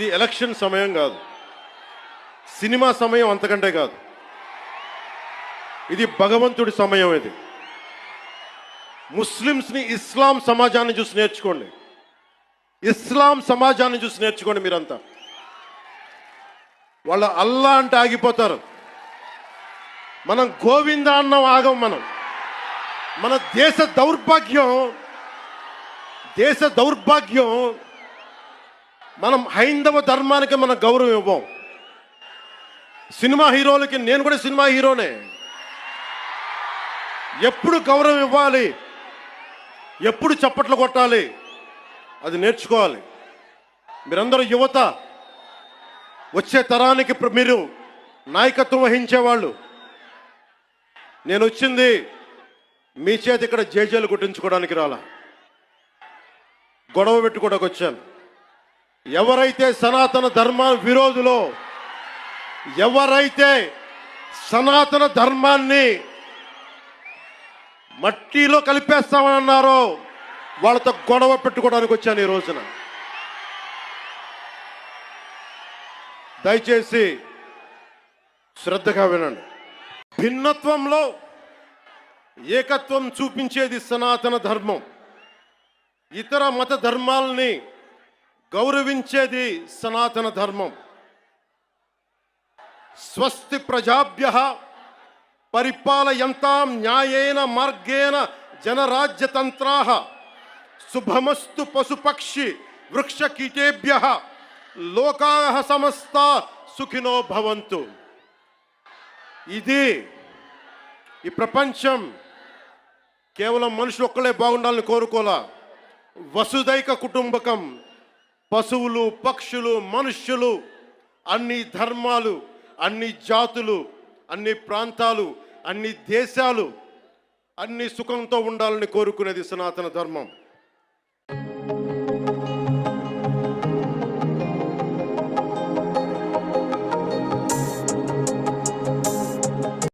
ఇది ఎలక్షన్ సమయం కాదు. సినిమా సమయం అంతకంటే కాదు. ఇది భగవంతుడి సమయం ఇది. ముస్లిమ్స్ని ఇస్లాం సమాజాన్ని చూసి నేర్చుకోండి. ఇస్లాం సమాజాన్ని చూసి నేర్చుకోండి మీరంతా. వాళ్ళ అల్లా అంటే ఆగిపోతారు. మనం గోవింద అన్నం ఆగం మనం. మన దేశ దౌర్భాగ్యం దేశ దౌర్భాగ్యం మనం హైందవ ధర్మానికి మనం గౌరవం ఇవ్వం. సినిమా హీరోలకి నేను కూడా సినిమా హీరోనే. ఎప్పుడు గౌరవం ఇవ్వాలి? ఎప్పుడు చప్పట్లు కొట్టాలి? అది నేర్చుకోవాలి. మీరందరూ యువత వచ్చే తరానికి మీరు నాయకత్వం వహించేవాళ్ళు. నేను వచ్చింది మీ చేతి ఇక్కడ జేజేలు కొట్టించుకోవడానికి రాలా. గొడవ పెట్టుకోవడానికి వచ్చాను. ఎవరైతే సనాతన ధర్మ విరోధులో ఎవరైతే సనాతన ధర్మాన్ని మట్టిలో కలిపేస్తామని అన్నారో వాళ్ళతో గొడవ పెట్టుకోవడానికి వచ్చాను ఈ రోజున. దయచేసి శ్రద్ధగా వినండి. భిన్నత్వంలో ఏకత్వం చూపించేది సనాతన ధర్మం. ఇతర మత ధర్మాలని గౌరవించేది సనాతన ధర్మం. స్వస్తి ప్రజాభ్య పరిపాలయంతాం న్యాయేన మార్గేణ జనరాజ్యతంత్రా. శుభమస్తు పశుపక్షి వృక్షకీటేభ్య. లోకా సమస్త సుఖినో భవంతు. ఇది ఈ ప్రపంచం కేవలం మనుషులు ఒక్కలే బాగుండాలని కోరుకోలా. వసుదైక కుటుంబకం పశువులు పక్షులు మనుష్యులు అన్ని ధర్మాలు అన్ని జాతులు అన్ని ప్రాంతాలు అన్ని దేశాలు అన్ని సుఖంతో ఉండాలని కోరుకునేది సనాతన ధర్మం.